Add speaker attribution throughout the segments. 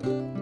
Speaker 1: তো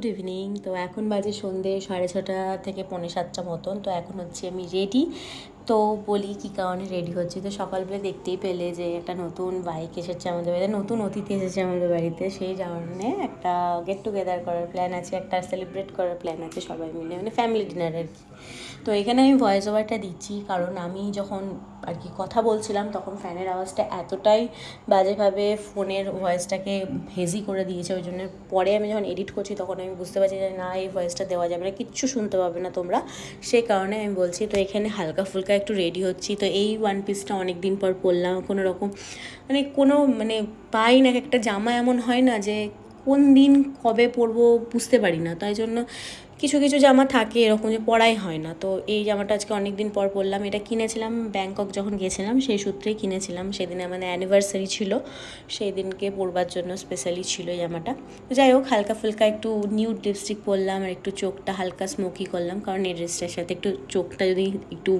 Speaker 1: good evening তো এখন বাজে সন্ধে সাড়ে ছটা থেকে পৌনে সাতটা মতন। তো এখন হচ্ছে আমি রেডি তো বলি কী কারণে রেডি হচ্ছি? তো সকালবেলা দেখতেই পেলে যে একটা নতুন বাইক এসেছে আমাদের বাড়িতে, নতুন অতিথি এসেছে আমাদের বাড়িতে। সেই কারণে একটা গেট টুগেদার করার প্ল্যান আছে, একটা সেলিব্রেট করার প্ল্যান আছে সবাই মিলে মানে ফ্যামিলি ডিনার আর কি। তো এখানে আমি ভয়েস ওভারটা দিচ্ছি। কারণ আমি যখন আর কি কথা বলছিলাম, তখন ফ্যানের আওয়াজটা এতটাই বাজেভাবে ফোনের ভয়েসটাকে হেজি করে দিয়েছে, ওই জন্য পরে আমি যখন এডিট করছি তখন আমি বুঝতে পারছি যে না, এই ভয়েসটা দেওয়া যাবে না, কিচ্ছু শুনতে পাবে না তোমরা। সেই কারণে আমি বলছি, তো এখানে হালকা ফুলকা একটু রেডি হচ্ছি। তো এই ওয়ান পিসটা অনেক দিন পর পরলাম, কোনো রকম মানে কোনো মানে পাই না, একটা জামা এমন হয় না যে কোন দিন কবে পরবো বুঝতে পারি না। তাই জন্য কিছু কিছু জামা থাকে এরকম যে পরাই হয় না। তো এই জামাটা আজকে অনেক দিন পর পরলাম। এটা কিনেছিলাম ব্যাংকক যখন গেছিলাম সেই সূত্রেই কিনেছিলাম। সেদিনে আমাদের অ্যানিভার্সারি ছিল। সেই দিনকে পরবার জন্য স্পেশালি ছিল এই জামাটা। যাই হোক, হালকা ফুলকা একটু নিউড লিপস্টিক পরলাম আর একটু চোখটা হালকা স্মোকি করলাম। কারণ এই ড্রেসটার সাথে একটু চোখটা যদি একটু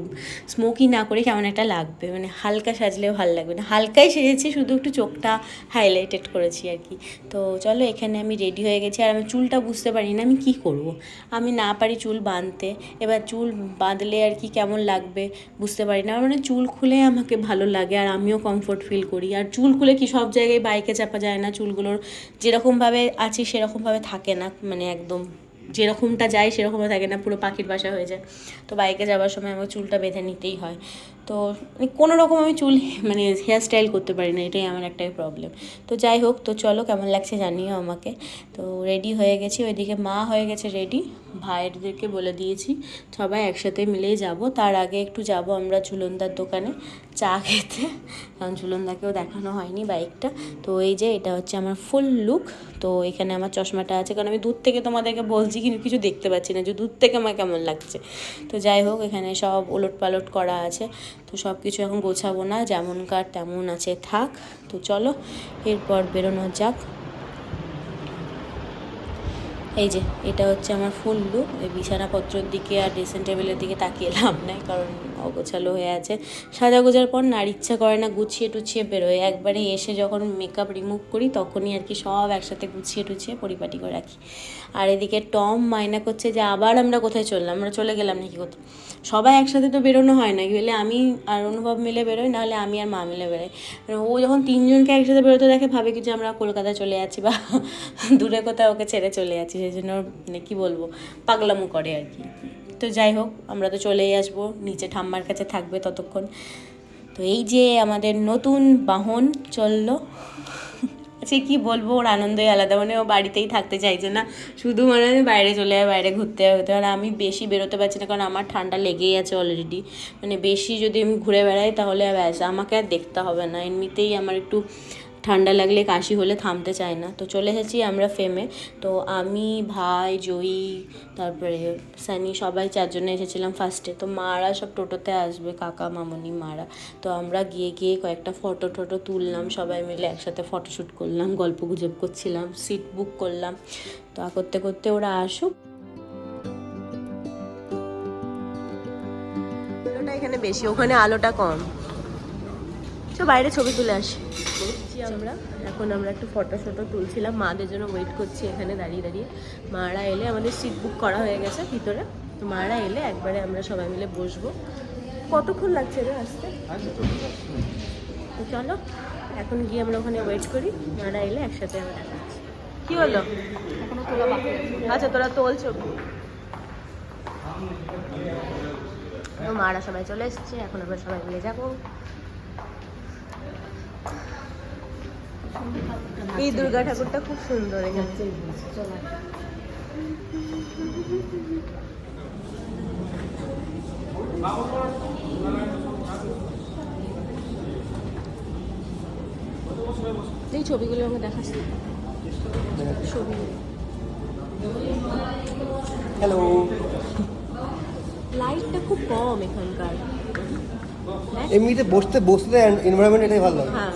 Speaker 1: স্মোকি না করে, কেমন একটা লাগবে? মানে হালকা সাজলেও ভালো লাগবে না। হালকাই সেজেছি, শুধু একটু চোখটা হাইলাইটেড করেছি আর কি। তো চলো, এখানে আমি রেডি হয়ে গেছি। আর আমি চুলটা বুঝতে পারি না আমি কি করব। আমি না পারি চুল বাঁধতে, এবার চুল বাঁধলে আর কি কেমন লাগবে বুঝতে পারি না। মানে চুল খুলে আমাকে ভালো লাগে আর আমিও কমফোর্ট ফিল করি। আর চুল খুলে কি সব জায়গায় বাইকে চাপা যায় না? চুলগুলোর যেরকমভাবে আছি সেরকমভাবে থাকে না মানে একদম যেরকমটা যায় সেরকমও থাকে না, পুরো পাখির বাসা হয়ে যায়। তো বাইকে যাওয়ার সময় আমার চুলটা বেঁধে নিতেই হয়। তো মানে কোনো রকম আমি চুল মানে হেয়ার স্টাইল করতে পারি না, এটাই আমার একটাই প্রবলেম তো যাই হোক, তো চলো কেমন লাগছে জানিও আমাকে। তো রেডি হয়ে গেছি, ওইদিকে মা হয়ে গেছে রেডি ভাইয়েরদেরকে বলে দিয়েছি, সবাই একসাথে মিলেই যাব। তার আগে একটু যাব আমরা ঝুলনদার দোকানে চা খেতে, কারণ ঝুলনদাকেও দেখানো হয়নি বাইকটা। তো এই যে এটা হচ্ছে আমার ফুল লুক তো এখানে আমার চশমাটা আছে, কারণ আমি দূর থেকে তোমাদেরকে বলছি, কিন্তু কিছু দেখতে পাচ্ছি না যে দূর থেকে আমার কেমন লাগছে। তো যাই হোক, এখানে সব ওলট পালট করা আছে। তো সব কিছু এখন গোছাবো না, যেমনকার তেমন আছে থাক। তো চলো, এরপর বেরোনো যাক। এই যে, এটা হচ্ছে আমার ফুল লুক এই বিছানাপত্রের দিকে আর ড্রেসিং টেবিলের দিকে তাকিয়ে লাভ নাই, কারণ অগোছালো হয়ে আছে। সাজা গোজার পর না আর ইচ্ছা করে না গুছিয়ে টুছিয়ে বেরোয়। একবারে এসে যখন মেকআপ রিমুভ করি, তখনই আর কি সব একসাথে গুছিয়ে টুছিয়ে পরিপাটি করে রাখি। আর এদিকে টম মাইনা করছে যে, আবার আমরা কোথায় চললাম? আমরা চলে গেলাম নাকি কোথাও সবাই একসাথে তো বেরোনো হয় না। গেলে আমি আর অনুভব মিলে বেরোই, নাহলে আমি আর মা মিলে বেরোই। ও যখন তিনজনকে একসাথে বেরোতে দেখে, ভাবে কি যে, আমরা কলকাতা চলে যাচ্ছি বা দূরে কোথাও ওকে ছেড়ে চলে যাচ্ছি। সেই জন্য মানে কী বলব, পাগলামো করে আর কি। তো যাই হোক, আমরা তো চলেই আসব, নিচে ঠাম্মার কাছে থাকবে ততক্ষণ। তো এই যে আমাদের নতুন বাহন চলল সে কি বলব, ওর আনন্দই আলাদা। মানে ও বাড়িতেই থাকতে চাইছে না, শুধু মানে বাইরে চলে যায়, বাইরে ঘুরতে হতে আর আমি বেশি বেরোতে পারছি না, কারণ আমার ঠান্ডা লেগেই আছে অলরেডি মানে বেশি যদি আমি ঘুরে বেড়াই, তাহলে ব্যাস, আমাকে আর দেখতে হবে না। এমনিতেই আমার একটু ঠান্ডা লাগলে কাশি হলে থামতে চায় না। তো চলে এসেছি আমরা ফেমে তো আমি, ভাই, জয়ী, তারপরে সানি, সবাই চারজনে এসেছিলাম ফার্স্টে তো মারা সব টোটোতে আসবে, কাকা, মামনি, মারা। তো আমরা গিয়ে গিয়ে কয়েকটা ফটো টটো তুললাম, সবাই মিলে একসাথে ফটোশ্যুট করলাম, গল্প গুজব করছিলাম সিট বুক করলাম। তো করতে করতে ওরা আসুক। এখানে বেশি, ওখানে আলোটা কম। তো বাইরে ছবি তুলে আসি। আমরা। এখন আমরা একটু ফটো ফটো তুলছিলাম। মাদের জন্য ওয়েট করছি এখানে দাঁড়িয়ে দাঁড়িয়ে। মারা এলে আমাদের সিট বুক করা হয়ে গেছে ভিতরে। তো মারা এলে একবারে আমরা সবাই মিলে বসবো। কতক্ষণ লাগছে রে আসতে? তো চলো, এখন গিয়ে আমরা ওখানে ওয়েট করি। মারা এলে একসাথে আমরা কি হলো? আচ্ছা তোরা তোল ছবি। তো মারা সবাই চলে এসছে, এখন আমরা সবাই মিলে যাব। এই দুর্গা ঠাকুরটা খুব সুন্দর এখানে। এই ছবিগুলো আমাকে দেখাচ্ছি। ছবি।
Speaker 2: হ্যালো
Speaker 1: লাইটটা খুব কম এখানকার।
Speaker 2: এমনিতে বসতে বসতে এনভায়রনমেন্ট এটাই ভালো লাগে।
Speaker 1: হ্যাঁ।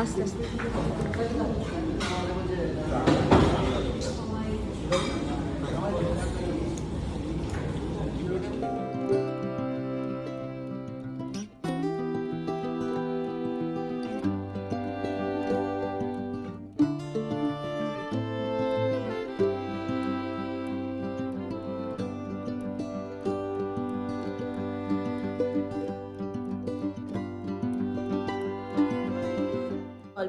Speaker 1: আস্তে আস্তে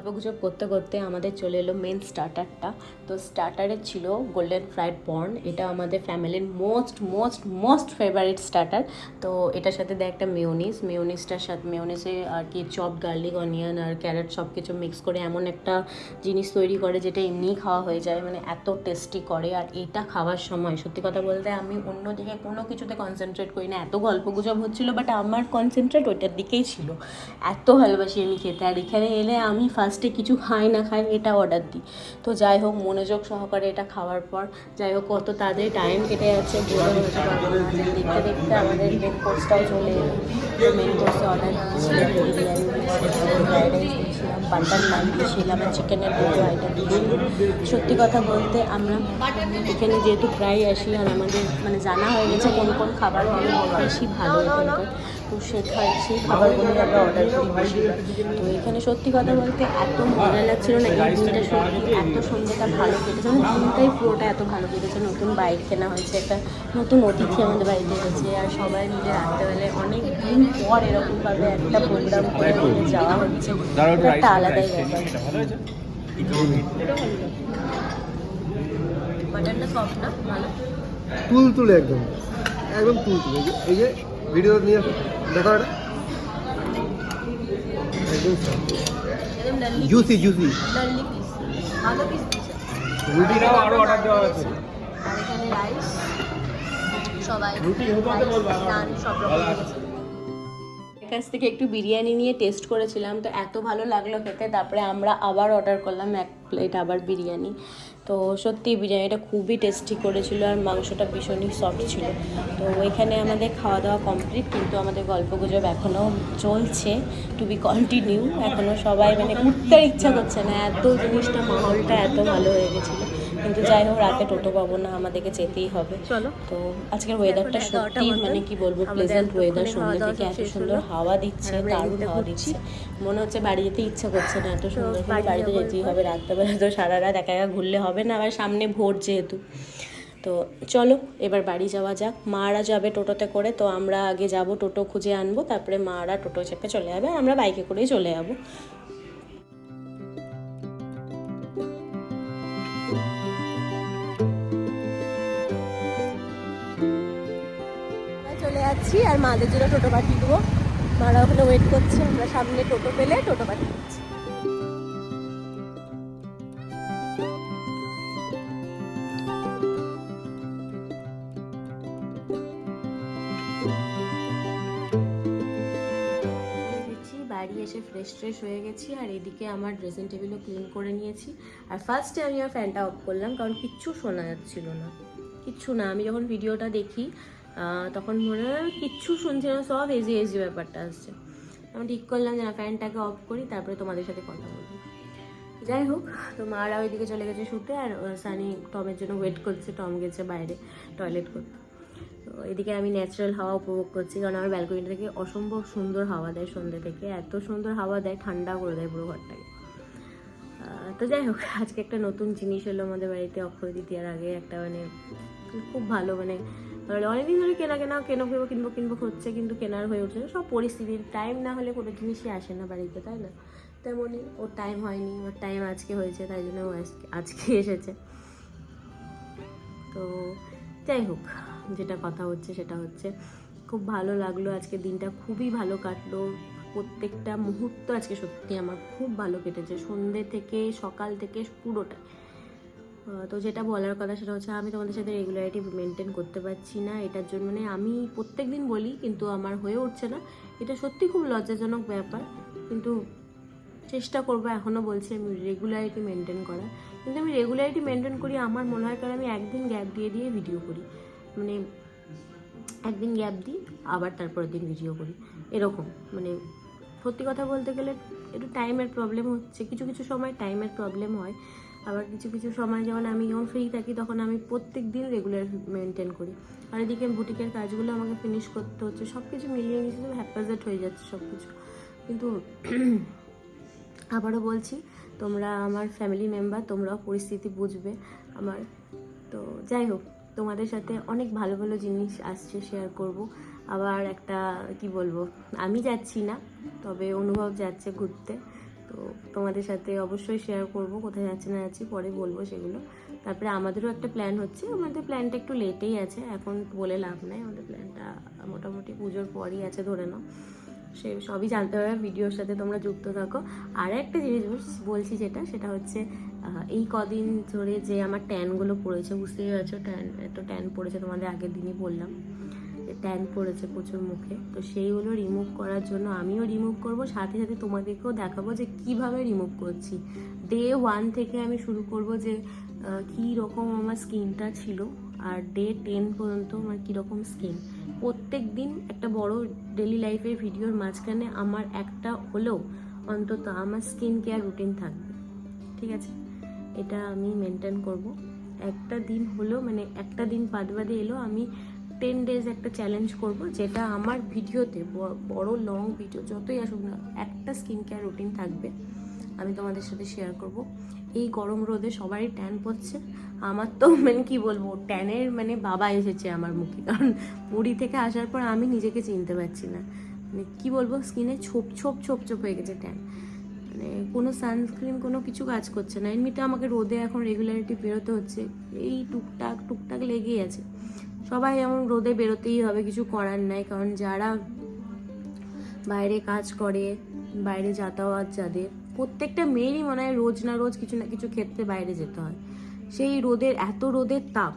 Speaker 1: গল্প গুজব করতে করতে আমাদের চলে এলো মেন স্টার্টারটা তো স্টার্টারে ছিল গোল্ডেন ফ্রাইড বর্ন এটা আমাদের ফ্যামিলির most most most favourite starter তো এটার সাথে দেয় একটা মেয়োনিজ মেয়োনিজটার সাথে মেয়োনিজে আর কি চপ গার্লিক অনিয়ন আর ক্যারেট সব কিছু মিক্স করে এমন একটা জিনিস তৈরি করে যেটা এমনিই খাওয়া হয়ে যায় মানে এত টেস্টি করে। আর এটা খাওয়ার সময়, সত্যি কথা বলতে আমি অন্যদিকে কোনো কিছুতে কনসেন্ট্রেট করি না। এত গল্প গুজব হচ্ছিল বাট আমার কনসেন্ট্রেট ওইটার দিকেই ছিল। এত ভালোবাসি আমি খেতে। আর এখানে এলে আমি ফার্স্টে কিছু খায় না খায় এটা অর্ডার দিই। তো যাই হোক, মনোযোগ সহকারে এটা খাওয়ার পর, যাই হোক, কত তাদের টাইম কেটে যাচ্ছে বলে দেখতে দেখতে আমাদের মেন কোর্সটাও চলে এলো। মেন কোর্সে অর্ডার বাটার নান দিয়েছিলাম আর চিকেনের দুটো আইটেম দিয়েছিলাম সত্যি কথা বলতে আমরা এখানে যেহেতু প্রায় আসি আর আমাদের মানে জানা হয়ে গেছে কোন কোন খাবার খাবারগুলো বেশি ভালো এখানকার তো সেখানে সেই খাবারগুলো আমরা অর্ডার করি তো এখানে সত্যি কথা বলতে এত মজা লাগছিল না এই দিনটা সত্যি এত সন্ধ্যেটা ভালো কেটেছে। মানে দিনটাই পুরোটা এত ভালো কেটেছে। নতুন বাইক কেনা হয়েছে একটা নতুন অতিথি আমাদের বাড়িতে এসেছে আর সবাই মিলে রাত্রেবেলায় অনেক দিন পর এরকমভাবে একটা প্রোগ্রাম করে যাওয়া হচ্ছে। একটা আলাদাই ব্যাপার। সফট না? ভালো?
Speaker 2: তুল তুলে একদম একদম তুল তুলে এই যে- ভিডিও নিয়ে। দেখো এটা। জুসি জুসি রুটিটাও আরও অর্ডার দেওয়া আছে
Speaker 1: আর এখানে রাইস সবাই
Speaker 2: রুটি
Speaker 1: সব রকম কাছ থেকে একটু বিরিয়ানি নিয়ে টেস্ট করেছিলাম, তো এত ভালো লাগল খেতে। তারপরে আমরা আবার অর্ডার করলাম এক প্লেট আবার বিরিয়ানি। তো সত্যি বিরিয়ানিটা খুবই টেস্টি করেছিল আর মাংসটা ভীষণই সফট ছিল। তো এখানে আমাদের খাওয়া দাওয়া কমপ্লিট কিন্তু আমাদের গল্প গুজব এখনও চলছে টু বি কন্টিনিউ এখনও সবাই মানে উঠতে ইচ্ছা করছে না, এত জিনিসটা মাহলটা এত ভালো হয়ে গেছিল। কিন্তু যাই হোক রাতে টোটো পাবো না আমাদেরকে যেতেই হবে। তো আজকের ওয়েদারটা সত্যি মানে কি বলব প্লেজেন্ট ওয়েদার সন্ধ্যে থেকে এত সুন্দর হাওয়া দিচ্ছে দারুণ হাওয়া দিচ্ছে। মনে হচ্ছে বাড়ি যেতে ইচ্ছে করছে না এত সুন্দর
Speaker 3: বাড়ি
Speaker 1: বাড়িতে যেতেই হবে রাত্রেবেলা তো সারা রাত একা একা ঘুরলে হবে না আবার সামনে ভোর যেহেতু। তো চলো এবার বাড়ি যাওয়া যাক। মারা যাবে টোটোতে করে তো আমরা আগে যাব টোটো খুঁজে আনব তারপরে মারা টোটো চেপে চলে যাবে আমরা বাইকে করেই চলে যাব।
Speaker 3: যাচ্ছি আর মাদের জন্য টোটো পাঠিয়ে দেবো। মারা ওখানে ওয়েট করছে, আমরা সামনে টোটো পেলে টোটো পাঠিয়ে দিচ্ছি।
Speaker 1: বাড়ি এসে ফ্রেশ ট্রেশ হয়ে গেছি আর এদিকে আমার ড্রেসিং টেবিলও ক্লিন করে নিয়েছি। আর ফার্স্টে আমি আমার ফ্যানটা অফ করলাম, কারণ কিচ্ছু শোনা যাচ্ছিল না। কিচ্ছু না, আমি যখন ভিডিওটা দেখি তখন মনে হয় কিচ্ছু শুনছি না, সব এজি এজি ব্যাপারটা আসছে। আমি ঠিক করলাম যে না ফ্যানটাকে অফ করি, তারপরে তোমাদের সাথে কথা বলব। যাই হোক, তো মারা ওইদিকে চলে গেছে শুতে, আর সানি টমের জন্য ওয়েট করছে, টম গেছে বাইরে টয়লেট করতে। তো এদিকে আমি ন্যাচারাল হাওয়া উপভোগ করছি, কারণ আমার ব্যালকনিটা থেকে অসম্ভব সুন্দর হাওয়া দেয় সন্ধ্যে থেকে, এত সুন্দর হাওয়া দেয়, ঠান্ডা করে দেয় পুরো ঘরটাকে। তো যাই হোক, আজকে একটা নতুন জিনিস এলো আমাদের বাড়িতে, অক্ষয় তৃতীয়ার আগে, একটা মানে খুব ভালো মানে তাহলে অনেকদিন ধরে কেনা কেনা কেনা কিনবো কিনবো কিনবো, হচ্ছে কিন্তু কেনার হয়ে উঠছে। সব পরিস্থিতির টাইম না হলে কোনো জিনিসই আসে না বাড়িতে, তাই না? তেমনই ওর টাইম হয়নি, ওর টাইম আজকে হয়েছে, তাই জন্য ও আজকে এসেছে। তো যাই হোক, যেটা কথা হচ্ছে সেটা হচ্ছে, খুব ভালো লাগল আজকে দিনটা, খুবই ভালো কাটলো। প্রত্যেকটা মুহূর্ত আজকে সত্যি আমার খুব ভালো কেটেছে। সন্ধ্যে থেকে সকাল থেকে পুরোটা তো যেটা বলার কথা সেটা হচ্ছে আমি তোমাদের সাথে রেগুলারিটি মেনটেন করতে পারছি না, এটার জন্য মানে আমি প্রত্যেক দিন বলি, কিন্তু আমার হয়ে উঠছে না। এটা সত্যি খুব লজ্জাজনক ব্যাপার, কিন্তু চেষ্টা করব এখনও বলছি আমি রেগুলারিটি মেনটেন করার। কিন্তু আমি রেগুলারিটি মেনটেন করি, আমার মনে হয় কারণ আমি একদিন গ্যাপ দিয়ে দিয়ে ভিডিও করি। মানে একদিন গ্যাপ দিই, আবার তারপরের দিন ভিডিও করি। এরকম মানে সত্যি কথা বলতে গেলে একটু টাইমের প্রবলেম হচ্ছে, কিছু কিছু সময় টাইমের প্রবলেম হয়। আবার কিছু কিছু সময় যেমন আমি যখন ফ্রি থাকি, তখন আমি প্রত্যেক দিন রেগুলার মেনটেন করি। আর এদিকে বুটিকের কাজগুলো আমাকে ফিনিশ করতে হচ্ছে সব কিছু মিলিয়ে মিশিয়ে হ্যাপাজেট হয়ে যাচ্ছে সব কিছু কিন্তু আবারও বলছি, তোমরা আমার ফ্যামিলি মেম্বার তোমরাও পরিস্থিতি বুঝবে আমার। তো যাই হোক, তোমাদের সাথে অনেক ভালো ভালো জিনিস আসছে শেয়ার করব। আবার একটা, কি বলব, আমি যাচ্ছি না, তবে অনুভব যাচ্ছে ঘুরতে। তো তোমাদের সাথে অবশ্যই শেয়ার করব, কোথায় যাচ্ছে না যাচ্ছি পরে বলব সেগুলো। তারপরে আমাদেরও একটা প্ল্যান হচ্ছে, আমাদের প্ল্যানটা একটু লেটেই আছে, এখন বলে লাভ নাই, আমাদের প্ল্যানটা মোটামুটি পুজোর পরই আছে ধরে নাও। সে সবই জানতে পারবে ভিডিওর সাথে তোমরা যুক্ত থাকো। আর একটা জিনিস বলছি যেটা, সেটা হচ্ছে এই কদিন ধরে যে আমার ট্যানগুলো পড়েছে, বুঝতেই পারছ ট্যান এত ট্যান পড়েছে তোমাদের আগের দিনই বললাম। ট্যান পড়েছে প্রচুর মুখে। তো সেইগুলো রিমুভ করার জন্য আমিও রিমুভ করব, সাথে সাথে তোমাদেরকেও দেখাবো যে কীভাবে রিমুভ করছি। ডে ওয়ান থেকে আমি শুরু করব যে কী রকম আমার স্কিনটা ছিল, আর ডে টেন পর্যন্ত আমার কীরকম স্কিন প্রত্যেক দিন একটা বড় ডেলি লাইফের ভিডিওর মাঝখানে আমার একটা হলেও অন্তত আমার স্কিন কেয়ার রুটিন থাকবে। ঠিক আছে? এটা আমি মেনটেন করব। একটা দিন হলো মানে একটা দিন বাদ বাদে এলো আমি টেন ডেজ একটা চ্যালেঞ্জ করব, যেটা আমার ভিডিওতে বড় লং ভিডিও যতই আসুক না, একটা স্কিন কেয়ার রুটিন থাকবে, আমি তোমাদের সাথে শেয়ার করব। এই গরম রোদে সবারই ট্যান পড়ছে। আমার তো মানে কি বলব ট্যানের মানে বাবা এসেছে আমার মুখে, কারণ পুরী থেকে আসার পর আমি নিজেকে চিনতে পারছি না। মানে কি বলব, স্কিনে ছোপ ছোপ ছোপ ছোপ হয়ে গেছে ট্যান মানে কোনো সানস্ক্রিন কোনো কিছু কাজ করছে না। এমনিতে আমাকে রোদে এখন রেগুলারিটি বেরোতে হচ্ছে। এই টুকটাক টুকটাক লেগেই আছে। সবাই এমন রোদে বেরোতেই হবে, কিছু করার নাই। কারণ যারা বাইরে কাজ করে, বাইরে যাতায়াত যাদের, প্রত্যেকটা মেয়েরই মনে হয় রোজ না রোজ কিছু না কিছু ক্ষেত্রে বাইরে যেতে হয়। সেই রোদের, এত রোদের তাপ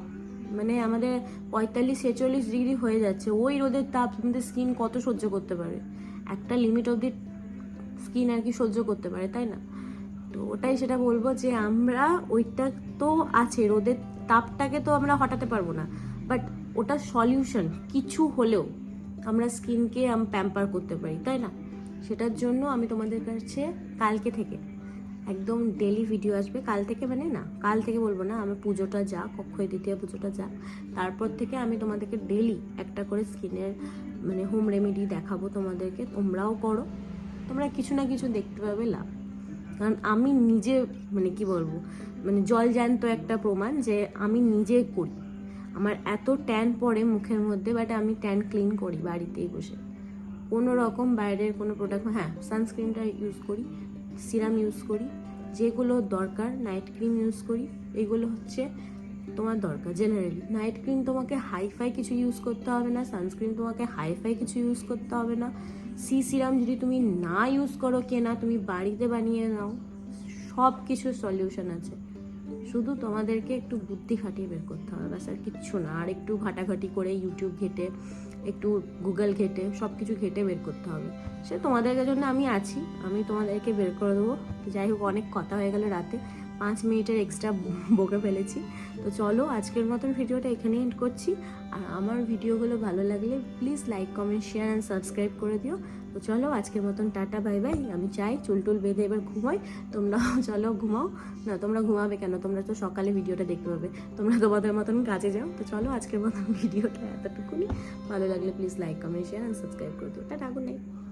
Speaker 1: মানে আমাদের পঁয়তাল্লিশ, ছেচল্লিশ ডিগ্রি হয়ে যাচ্ছে, ওই রোদের তাপ আমাদের স্কিন কত সহ্য করতে পারে? একটা লিমিট অবধি স্কিন আর কি সহ্য করতে পারে, তাই না? তো ওটাই সেটা বলব যে আমরা ওইটা তো আছে, রোদের তাপটাকে তো আমরা হটাতে পারব না। বাট ওটা সলিউশন, কিছু হলেও আমরা স্কিনকে প্যাম্পার করতে পারি, তাই না? সেটার জন্য আমি তোমাদের কাছে কালকে থেকে একদম ডেলি ভিডিও আসবে। কাল থেকে মানে না, কাল থেকে বলব না, আমার পুজোটা যা অক্ষয় তৃতীয়া পুজোটা যা তারপর থেকে আমি তোমাদেরকে ডেলি একটা করে স্কিনের মানে হোম রেমেডি দেখাবো তোমাদেরকে, তোমরাও করো। তোমরা কিছু না কিছু দেখতে পাবে, লাভ। কারণ আমি নিজে মানে কি বলব মানে জল জ্যান্ত একটা প্রমাণ যে আমি নিজে করি। আমার এত ট্যান পড়ে মুখের মধ্যে বাট আমি ট্যান ক্লিন করি বাড়িতেই বসে। কোনো রকম বাইরের কোনো প্রোডাক্ট হ্যাঁ সানস্ক্রিনটা ইউজ করি সিরাম ইউজ করি, যেগুলো দরকার নাইট ক্রিম ইউজ করি, এগুলো হচ্ছে তোমার দরকার জেনারেলি নাইট ক্রিম তোমাকে হাইফাই কিছু ইউজ করতে হবে না সানস্ক্রিন তোমাকে হাইফাই কিছু ইউজ করতে হবে না। সি সিরাম যদি তুমি না ইউজ করো কেনা, তুমি বাড়িতে বানিয়ে নাও সব কিছুর সলিউশন আছে। শুধু তোমাদেরকে একটু বুদ্ধি খাটিয়ে বের করতে হবে, ব্যাস আর কিচ্ছু না। আর একটু ঘাটাঘাটি করে ইউটিউব ঘেটে, একটু গুগল ঘেটে সব কিছু ঘেটে বের করতে হবে। সে তোমাদের জন্য আমি আছি, আমি তোমাদেরকে বের করে দেবো। যাই হোক, অনেক কথা হয়ে গেল রাতে। পাঁচ মিনিটের এক্সট্রা বকে ফেলেছি। তো চলো আজকের মতন ভিডিওটা এখানেই এন্ড করছি। আর আমার ভিডিওগুলো ভালো লাগলে please like comment share and subscribe করে দিও। তো চলো আজকের মতন টাটা বাই বাই আমি চাই চুল টুল বেঁধে এবার ঘুমোই। তোমরাও চলো ঘুমাও। না, তোমরা ঘুমাবে কেন? তোমরা তো সকালে ভিডিওটা দেখতে পাবে। তোমরা তোমাদের মতন কাজে যাও। তো চলো আজকের মতন ভিডিওটা এতটুকুনি। ভালো লাগলে please like comment share and subscribe করে দিও। Tata good night